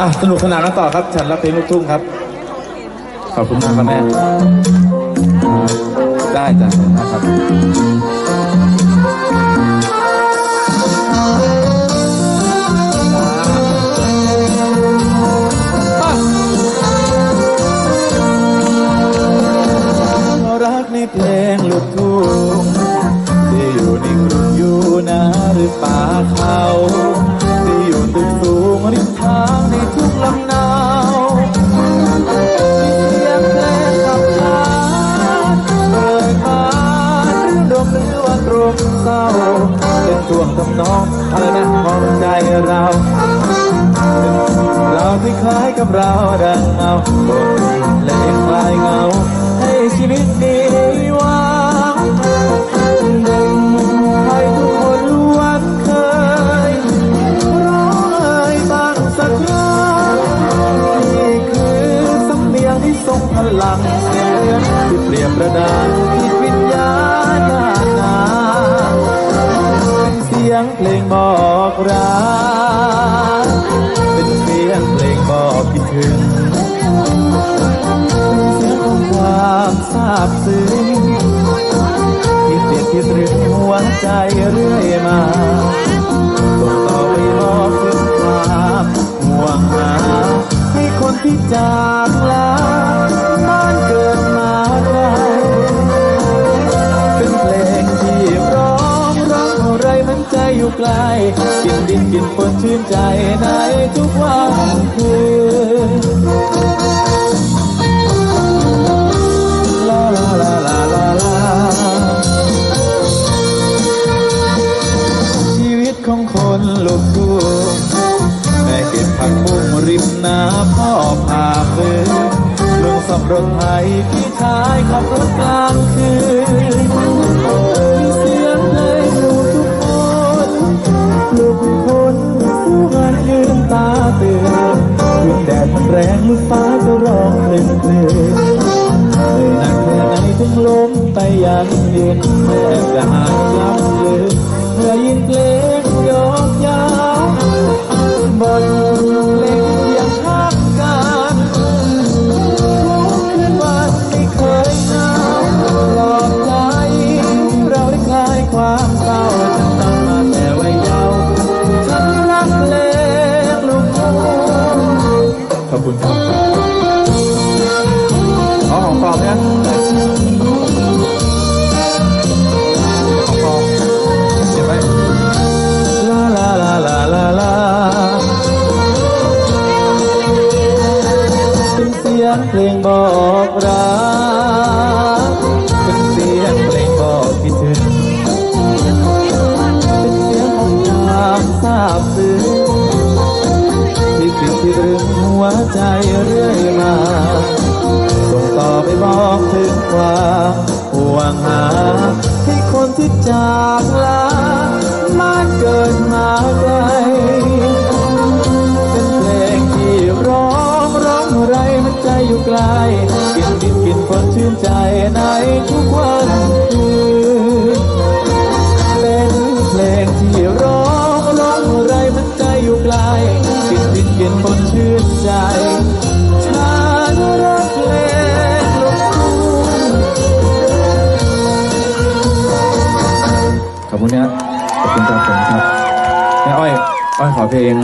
อะสนุกสนานกันต่อครับ ฉันรักเพลงลูกทุ่งครับ ขอบคุณมากครับแม่ ได้จ้ะขอบคุณมากครับ กับเราดังเงาบนและคลายเงา ให้ชีวิตมีหวังด็กไทยทุกคนล้วนเคยร้องเอ่ยบ้างสักครั้งนี่คือสำเนียงที่ทรงพลังเสียงที่เปลี่ยนประดานจิตวิญญาณญาณนาเป็นเสียงเพลงบอกรัก ถึงเป็นเสียงของความซาบซึ้งที่เสียที่ตรึงหัวใจเรื่อยมาส่งต่อไปบอกถึงความห่วงหาให้คนที่จากลาบ้านเกิดมาไกลเป็นเพลงที่ร้องร้องเท่าไรมันใจอยู่ไกลกินดินกินฝนชื่นใจในทุกวันคืน นลูกทุ่งแม่เก็บผักบุ้งริมนาพ่อพาเฟืนลุงสับรถไถพี่ชายขับรถกลางคืนมีเสียงเพลงอยู่ทุกคนลูกคนสู้งานยืนตาตื่นคืนแดดมันแรงลูกฟ้าก็ร้องเพลงเพลงเลยหนักแค่ไหนถึงล้มไปยังยืนแม่จะหา ขอบคุณครับอ๋อของปลอมเนี่ยข ไปบอกถึงความห่วงหา ให้คนที่จากลามาเกิดมาไกล คุณนะขอบคุณครับผมครับแม่อ้อยอ้อยขอเพลง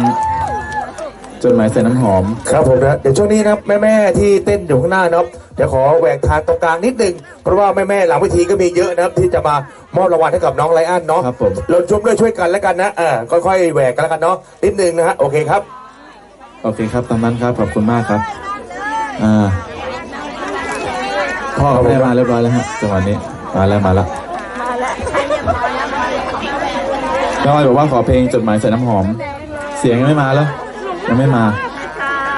จดหมายใส่น้ำหอม ครับผมนะเดี๋ยวช่วงนี้นะครับแม่ๆที่เต้นอยู่ข้างหน้านะครับเดี๋ยวขอแหวกทางตรงกลางนิดนึงเพราะว่าแม่ๆหลังเวทีก็มีเยอะนะครับที่จะมามอบรางวัลให้กับน้องไลอ้อนเนาะครับผมเราชมด้วยช่วยกันแล้วกันนะเออค่อยๆแหวกกันแล้วกันเนาะนิดนึงนะฮะโอเคครับโอเคครับตามนั้นครับขอบคุณมากครับอ่าพ่อกับแม่มาเรียบร้อยแล้วฮะจังหวะนี้มาแล้วมาแล้ว น้องอ้อยบอกว่าขอเพลงจดหมายใส่น้ำหอม เสียงยังไม่มาแล้วยังไม่มา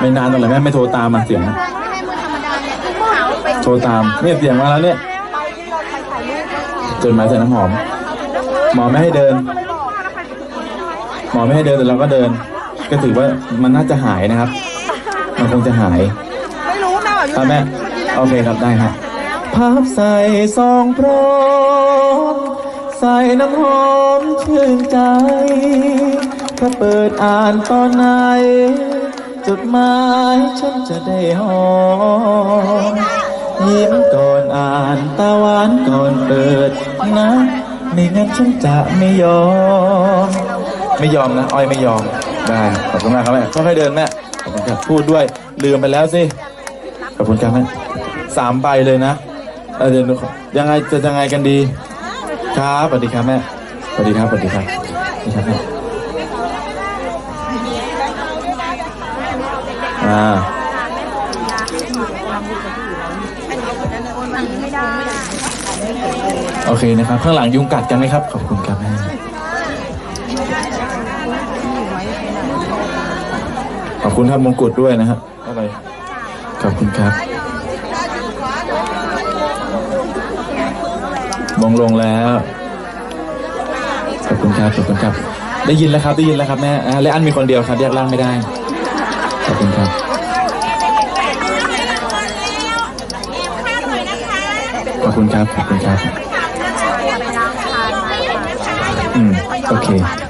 ไม่นานตรงไหนแม่ไม่โทรตามมาเสียงโทรตามเนี่ยเสียงมาแล้วเนี่ยจดหมายใส่น้ำหอม หมอไม่ให้เดิน หมอไม่ให้เดินแต่เราก็เดิน ก็ถือว่ามันน่าจะหายนะครับ มันคงจะหายไม่รู้แม่บอกอยู่ครับไหนแม่โอเคครับได้ครับพับใส่ซองพร้อม ใส่น้ำหอมชื่นใจ ถ้าเปิดอ่านตอนไหน จดหมายฉันจะได้หอมยิ้มก่อนอ่านตาหวานก่อนเปิดนะไม่งั้นฉันจะไม่ยอม ไม่ยอมนะอ้อยไม่ยอมได้ขอบคุณมากครับแม่ค่อยๆเดินแม่ขอบคุณครับพูดด้วยลืมไปแล้วสิขอบคุณครับแม่สามใบเลยนะเออเดี๋ยวหนูยังไงจะยังไงกันดี ครับสวัสดีครับแม่สวัสดีครับสวัสดีครับสวัสดีครับแม่อ่าโอเคนะครับ ข้างหลังยุงกัดกันไหมครับ ขอบคุณครับแม่ขอบคุณครับมงกุฎด้วยนะครับอะไรขอบคุณครับ มองลงแล้วขอบคุณครับขอบคุณครับ ได้ยินแล้วครับได้ยินแล้วครับแม่อ่าและอันมีคนเดียวครับแยกร่างไม่ได้ขอบคุณครับขอบคุณครับขอบคุณครับอืมโอเค